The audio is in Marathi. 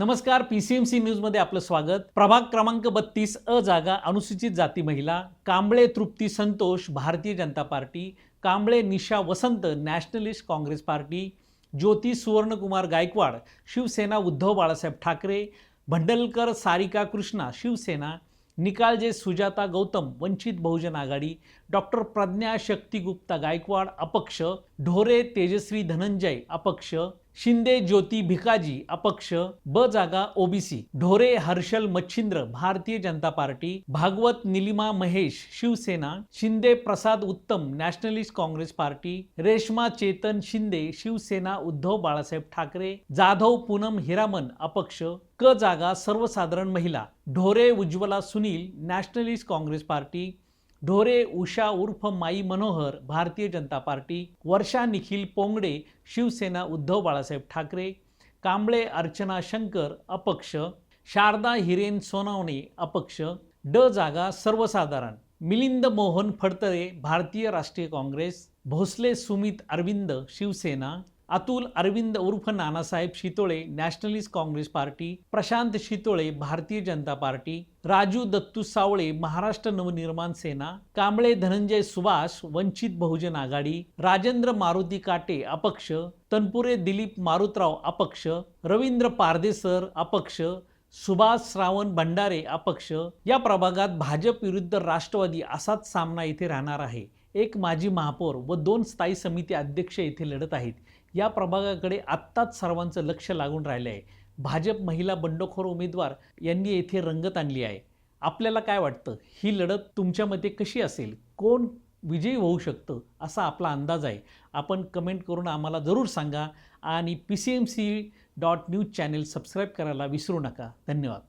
नमस्कार पी सी एम सी न्यूजमध्ये आपलं स्वागत. प्रभाग क्रमांक बत्तीस अ जागा अनुसूचित जाती महिला Kamble Trupti Santosh Bharatiya Janata Party Kamble Nisha Vasant Nationalist Congress Party Jyoti Suvarnakumar Gaikwad Shivsena Uddhav Balasaheb Thackeray Bhandalkar Sarika Krishna Shivsena Nikalje Sujata Gautam Vanchit Bahujan Aghadi doctor Pragya Shakti Gupta Gaikwad अपक्ष ढोरे तेजश्री धनंजय अपक्ष शिंदे ज्योती भिकाजी अपक्ष ब जागा OBC Dhore Harshal Machhindra Bharatiya Janata Party Bhagwat Nilima Mahesh Shivsena Shinde Prasad Uttam Nationalist Congress Party Reshma Chetan Shinde Shivsena Uddhav Balasaheb Thackeray Jadhav Poonam Hiraman अपक्ष क जागा सर्वसाधारण महिला Dhore Ujjwala Sunil Nationalist Congress Party Dhore Usha उर्फ माई मनोहर भारतीय जनता पार्टी वर्षा निखिल पोंगडे शिवसेना उद्धव बाळासाहेब ठाकरे कांबळे अर्चना शंकर अपक्ष शारदा हिरेन सोनावणे अपक्ष ड जागा सर्वसाधारण मिलिंद मोहन फडतरे भारतीय राष्ट्रीय काँग्रेस भोसले सुमित अरविंद शिवसेना अतुल अरविंद उर्फ Nanasaheb Shitole Nationalist Congress Party Prashant Shitole Bharatiya Janata Party Raju Dattu Savale Maharashtra Navnirman Sena Kamble Dhananjay Subhash Vanchit Bahujan Aghadi Rajendra Maruti Kate अपक्ष तनपुरे दिलीप मारुतराव अपक्ष रवींद्र पारदेसर अपक्ष सुभाष श्रावण भंडारे अपक्ष या प्रभागात भाजप विरुद्ध राष्ट्रवादी असाच सामना इथे राहणार आहे. एक माजी महापौर व दोन स्थायी समिती अध्यक्ष येथे लढत आहेत. या प्रभागाकडे आत्ताच सर्वांचं लक्ष लागून राहिलं आहे भाजप महिला बंडखोर उमेदवार यांनी येथे रंगत आणली आहे. आपल्याला काय वाटतं? ही लढत तुमच्या मते कशी असेल? कोण विजयी होऊ शकतं? असा आपला अंदाज आहे. आपण कमेंट करून आम्हाला जरूर सांगा आणि P C M C dot news channel subscribe करायला विसरू नका. धन्यवाद.